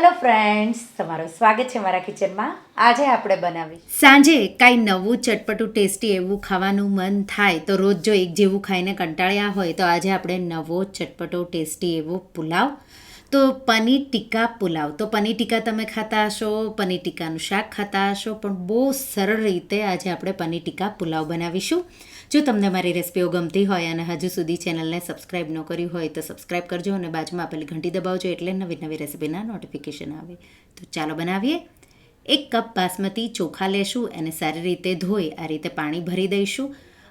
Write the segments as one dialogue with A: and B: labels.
A: Hello friends તમારું સ્વાગત છે મારા કિચનમાં. આજે આપણે બનાવી
B: સાંજે કાંઈ નવું, ચટપટું, ટેસ્ટી એવું ખાવાનું મન થાય તો રોજ જો એક જેવું ખાઈને કંટાળ્યા હોય તો આજે આપણે નવો, ચટપટો, ટેસ્ટી એવો પુલાવ. તો પનીર ટીકા પુલાવ. તો પનીર ટીકા તમે ખાતા હશો, પનીર ટીકાનું શાક ખાતા હશો, પણ બહુ સરળ રીતે આજે આપણે પનીર ટીકા પુલાવ બનાવીશું. જો તમને મારી રેસિપીઓ ગમતી હોય અને હજુ સુધી ચેનલને સબસ્ક્રાઈબ ન કર્યું હોય તો સબસ્ક્રાઈબ કરજો અને બાજુમાં આપેલી ઘંટી દબાવજો એટલે નવી નવી રેસિપીના નોટિફિકેશન આવે. તો ચાલો બનાવીએ. એક કપ બાસમતી ચોખા લેશું, એને સારી રીતે ધોઈ, આ રીતે પાણી ભરી દઈશું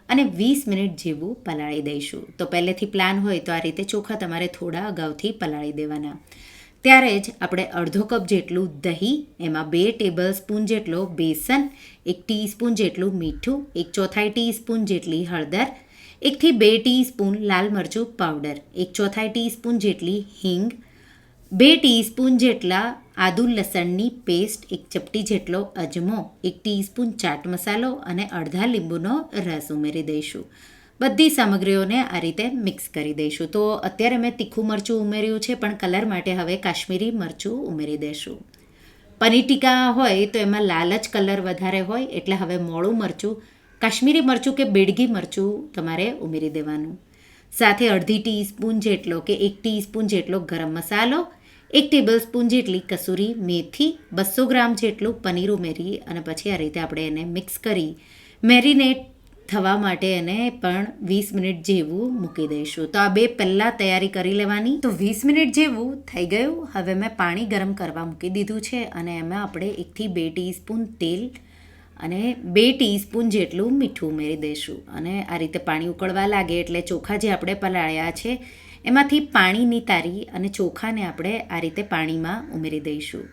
B: અને વીસ મિનિટ જેવું પલાળી દઈશું. તો પહેલેથી પ્લાન હોય તો આ રીતે ચોખા તમારે થોડા અગાઉથી પલાળી દેવાના. ત્યારે જ આપણે અડધો કપ જેટલું દહીં, એમાં બે ટેબલ સ્પૂન જેટલો બેસન, એક ટીસ્પૂન જેટલું મીઠું, એક ચોથાઈ ટીસ્પૂન જેટલી હળદર, એકથી બે ટીસ્પૂન લાલ મરચું પાવડર, એક ચોથાઈ ટીસ્પૂન જેટલી હિંગ, બે ટીસ્પૂન જેટલા આદુ લસણની પેસ્ટ, એક ચપટી જેટલો અજમો, એક ટીસ્પૂન ચાટ મસાલો અને અડધા લીંબુનો રસ ઉમેરી દઈશું. બધી સામગ્રીઓને આ રીતે મિક્સ કરી દઈશું. તો અત્યારે મેં તીખું મરચું ઉમેર્યું છે, પણ કલર માટે હવે કાશ્મીરી મરચું ઉમેરી દઈશું પનીર ટીકા હોય તો એમાં લાલ જ કલર વધારે હોય, એટલે હવે મોળું મરચું, કાશ્મીરી મરચું કે બેડગી મરચું તમારે ઉમેરી દેવાનું. સાથે અડધી ટીસ્પૂન જેટલો કે એક ટીસ્પૂન જેટલો ગરમ મસાલો, એક ટેબલ સ્પૂન જેટલી કસૂરી મેથી, બસો ગ્રામ જેટલું પનીર ઉમેરી અને પછી આ રીતે આપણે એને મિક્સ કરી મેરિનેટ થવા માટે એને પણ વીસ મિનિટ જેવું મૂકી દઈશું. તો આ બે પહેલાં તૈયારી કરી લેવાની. તો વીસ મિનિટ જેવું થઈ ગયું. હવે મેં પાણી ગરમ કરવા મૂકી દીધું છે અને એમાં આપણે એકથી બે ટીસ્પૂન તેલ અને બે ટીસ્પૂન જેટલું મીઠું ઉમેરી દઈશું. અને આ રીતે પાણી ઉકળવા લાગે એટલે ચોખા જે આપણે પલાળ્યા છે, એમાંથી પાણી નિતારી અને ચોખાને આપણે આ રીતે પાણીમાં ઉમેરી દઈશું.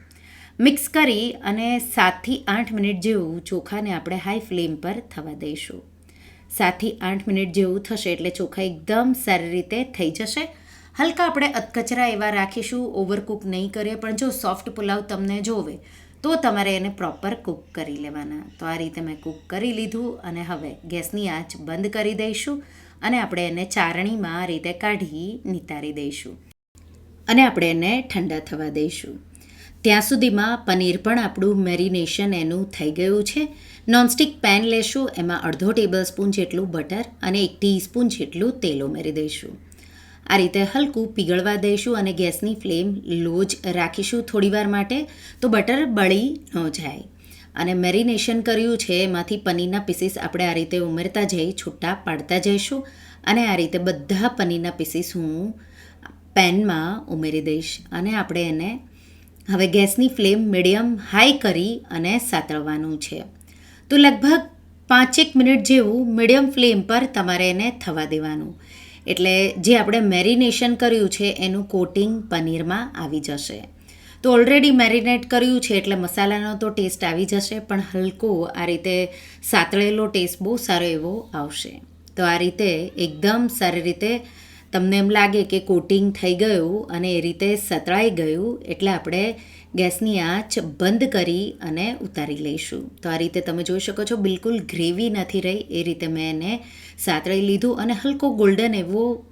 B: મિક્સ કરી અને સાતથી આઠ મિનિટ જેવું ચોખાને આપણે હાઈ ફ્લેમ પર થવા દઈશું. સાતથી આઠ મિનિટ જેવું થશે એટલે ચોખા એકદમ સારી રીતે થઈ જશે. હલકા આપણે અધકચરા એવા રાખીશું ઓવરકુક નહીં કરીએ, પણ જો સોફ્ટ પુલાવ તમને જોવે, તો તમારે એને પ્રોપર કૂક કરી લેવાના. તો આ રીતે મેં કૂક કરી લીધું અને હવે ગેસની આંચ બંધ કરી દઈશું અને આપણે એને ચારણીમાં આ રીતે કાઢી નિતારી દઈશું. અને આપણે એને ઠંડા થવા દઈશું. ત્યાં સુધીમાં પનીર પણ આપણું મેરિનેશન એનું થઈ ગયું છે. નોનસ્ટિક પેન લેશું, એમાં અડધો ટેબલ સ્પૂન જેટલું બટર અને એક ટીસ્પૂન જેટલું તેલ ઉમેરી દઈશું. આ રીતે હલકું પીગળવા દઈશું અને ગેસની ફ્લેમ લો જ રાખીશું થોડીવાર માટે, તો બટર બળી ન જાય. અને મેરિનેશન કર્યું છે, એમાંથી પનીરના પીસીસ આપણે આ રીતે ઉમેરતા જઈ, છૂટા પાડતા જઈશું. અને આ રીતે બધા પનીરના પીસીસ હું પેનમાં ઉમેરી દઈશ. અને આપણે એને હવે ગેસની ફ્લેમ મીડિયમ હાઈ કરી અને સાતળવાનું છે. તો લગભગ પાંચેક મિનિટ જેવું મીડિયમ ફ્લેમ પર તમારે એને થવા દેવાનું. એટલે જે આપણે મેરિનેશન કર્યું છે, એનું કોટિંગ પનીરમાં આવી જશે. તો ઓલરેડી મેરિનેટ કર્યું છે, એટલે મસાલાનો તો ટેસ્ટ આવી જશે, પણ હલકો આ રીતે સાતળેલો ટેસ્ટ બહુ સારો એવો આવશે. તો આ રીતે એકદમ સારી રીતે તમને એમ લાગે કે કોટિંગ થઈ ગયું અને એ રીતે સતળાઈ ગયું, એટલે આપણે ગેસની આંચ બંધ કરી અને ઉતારી લઈશું. તો આ રીતે તમે જોઈ શકો છો, બિલકુલ ગ્રેવી નથી રહી. એ રીતે મેં એને સાતળી લીધું અને હલકો ગોલ્ડન એવો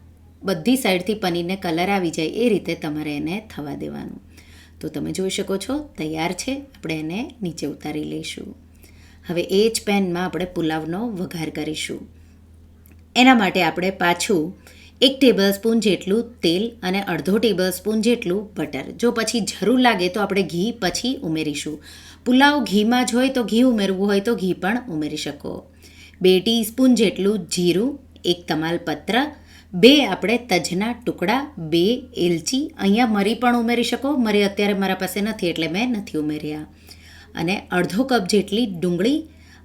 B: બધી સાઈડથી પનીરને કલર આવી જાય એ રીતે તમારે એને થવા દેવાનું. તો તમે જોઈ શકો છો, તૈયાર છે. આપણે એને નીચે ઉતારી લઈશું. હવે એ જ પેનમાં આપણે પુલાવનો વઘાર કરીશું. એના માટે આપણે પાછું એક ટેબલ સ્પૂન જેટલું તેલ અને અડધો ટેબલ સ્પૂન જેટલું બટર જો પછી જરૂર લાગે તો આપણે ઘી પછી ઉમેરીશું. પુલાવ ઘીમાં જ હોય તો ઘી ઉમેરવું હોય તો ઘી પણ ઉમેરી શકો. બે ટીસ્પૂન જેટલું જીરું, એક તમાલપત્ર, બે આપણે તજના ટુકડા, બે એલચી. અહીંયા મરી પણ ઉમેરી શકો. મરી અત્યારે મારા પાસે નથી એટલે મેં નથી ઉમેર્યા. અને અડધો કપ જેટલી ડુંગળી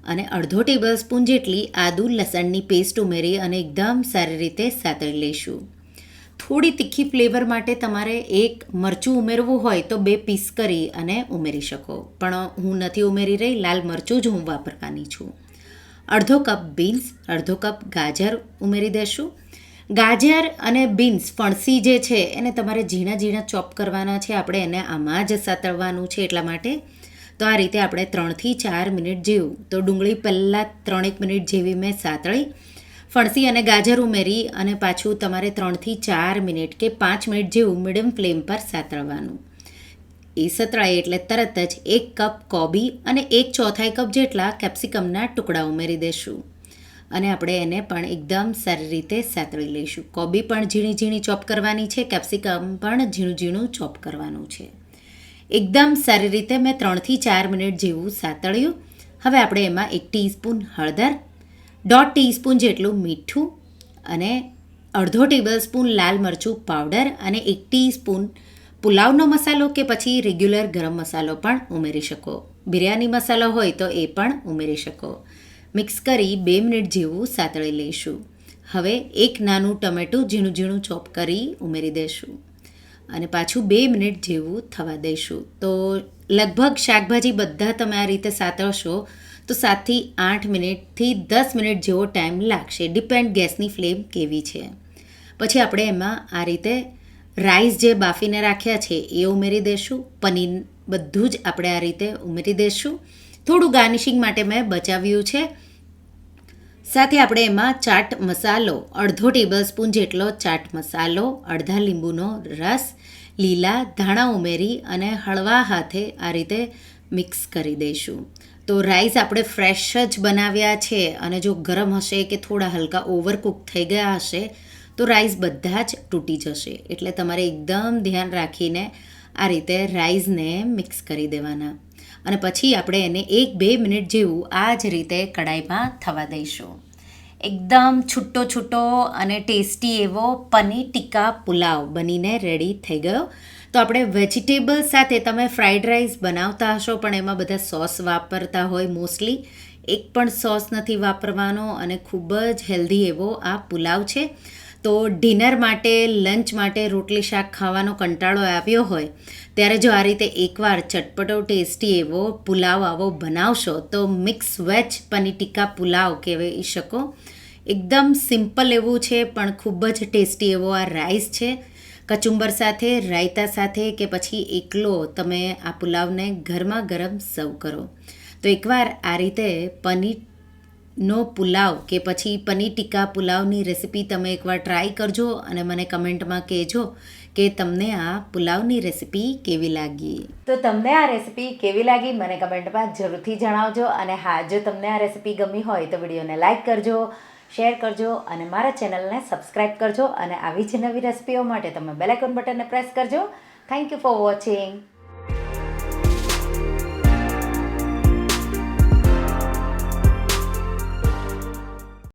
B: અને અડધો ટેબલ સ્પૂન જેટલી આદુ લસણની પેસ્ટ ઉમેરી અને એકદમ સારી રીતે સાતળી લઈશું. થોડી તીખી ફ્લેવર માટે તમારે એક મરચું ઉમેરવું હોય તો બે પીસ કરી અને ઉમેરી શકો. પણ હું નથી ઉમેરી રહી, લાલ મરચું જ હું વાપરવાની છું. અડધો કપ બીન્સ અડધો કપ ગાજર ઉમેરી દેશું. ગાજર અને બીન્સ ફણસી જે છે, એને તમારે ઝીણા ઝીણા ચોપ કરવાના છે. આપણે એને આમાં જ સાતળવાનું છે એટલા માટે તો આ રીતે આપણે ત્રણથી ચાર મિનિટ જેવું. તો ડુંગળી પહેલાં ત્રણેક મિનિટ જેવી મેં સાતળી, ફણસી અને ગાજર ઉમેરી અને પાછું તમારે ત્રણથી ચાર મિનિટ કે પાંચ મિનિટ જેવું મીડિયમ ફ્લેમ પર સાતળવાનું. એ સતળાય એટલે તરત જ એક કપ કોબી અને એક ચોથાઈ કપ જેટલા કેપ્સિકમના ટુકડા ઉમેરી દઈશું અને આપણે એને પણ એકદમ સારી રીતે સાતળી લઈશું. કોબી પણ ઝીણી ઝીણી ચોપ કરવાની છે, કેપ્સિકમ પણ ઝીણું ઝીણું ચોપ કરવાનું છે. એકદમ સારી રીતે મેં ત્રણથી ચાર મિનિટ જેવું સાતળ્યું. હવે આપણે એમાં એક ટીસ્પૂન હળદર, દોઢ ટીસ્પૂન જેટલું મીઠું અને અડધો ટેબલ સ્પૂન લાલ મરચું પાવડર અને એક ટીસ્પૂન પુલાવનો મસાલો કે પછી રેગ્યુલર ગરમ મસાલો પણ ઉમેરી શકો. બિરયાની મસાલો હોય તો એ પણ ઉમેરી શકો. મિક્સ કરી બે મિનિટ જેવું સાતળી લઈશું. હવે એક નાનું ટમેટું ઝીણું ઝીણું ચોપ કરી ઉમેરી દઈશું અને પાછું બે મિનિટ જેવું થવા દઈશું. તો લગભગ શાકભાજી બધા તમે આ રીતે સાતળશો તો સાતથી આઠ મિનિટથી દસ મિનિટ જેવો ટાઈમ લાગશે. ડિપેન્ડ ગેસની ફ્લેમ કેવી છે. પછી આપણે એમાં આ રીતે રાઈસ જે બાફીને રાખ્યા છે એ ઉમેરી દઈશું. પનીર બધું જ આપણે આ રીતે ઉમેરી દઈશું. થોડું ગાર્નિશિંગ માટે મેં બચાવ્યું છે. સાથે આપણે એમાં ચાટ મસાલો, અડધો ટેબલ સ્પૂન જેટલો ચાટ મસાલો, અડધા લીંબુનો રસ, લીલા ધાણા ઉમેરી અને હળવા હાથે આ રીતે મિક્સ કરી દઈશું. તો રાઈસ આપણે ફ્રેશ જ બનાવ્યા છે અને જો ગરમ હશે કે થોડા હલકા ઓવરકુક થઈ ગયા હશે, તો રાઈસ બધા જ તૂટી જશે. એટલે તમારે એકદમ ધ્યાન રાખીને આ રીતે રાઈસને મિક્સ કરી દેવાના. અને પછી આપણે એને એક બે મિનિટ જેવું આ જ રીતે કઢાઈમાં થવા દઈશું. એકદમ છૂટો છૂટો અને ટેસ્ટી એવો પનીર ટીકા પુલાવ બનીને રેડી થઈ ગયો. તો આપણે વેજીટેબલ સાથે તમે ફ્રાઈડ રાઈસ બનાવતા હશો, પણ એમાં બધા સોસ વાપરતા હોય મોસ્ટલી એક પણ સોસ નથી વાપરવાનો અને ખૂબ જ હેલ્ધી એવો આ પુલાવ છે. તો ડિનર માટે, લંચ માટે રોટલી, શાક ખાવાનો કંટાળો આવ્યો હોય, ત્યારે જો આ રીતે એકવાર ચટપટો ટેસ્ટી એવો પુલાવ આવો બનાવશો, તો મિક્સ વેજ પનીર ટીકા પુલાવ કહેવાય શકો. એકદમ સિમ્પલ એવું છે, પણ ખૂબ જ ટેસ્ટી એવો આ રાઈસ છે. કચુંબર સાથે, રાયતા સાથે કે પછી એકલો તમે આ પુલાવને ગરમા ગરમ સર્વ કરો. તો એકવાર આ રીતે પનીર નો પુલાવ કે પછી પનીર ટીકા પુલાવની રેસીપી તમે એકવાર ટ્રાય કરજો અને મને કમેન્ટમાં કહેજો કે તમને આ પુલાવની રેસિપી કેવી લાગી.
A: તો તમને આ રેસિપી કેવી લાગી મને કમેન્ટમાં જરૂરથી જણાવજો અને હા, જો તમને આ રેસીપી ગમી હોય તો વિડીયોને લાઇક કરજો, શેર કરજો અને મારા ચેનલને સબસ્ક્રાઈબ કરજો અને આવી જ નવી રેસિપીઓ માટે તમે બેલાઇકોન બટનને પ્રેસ કરજો. Thank you for watching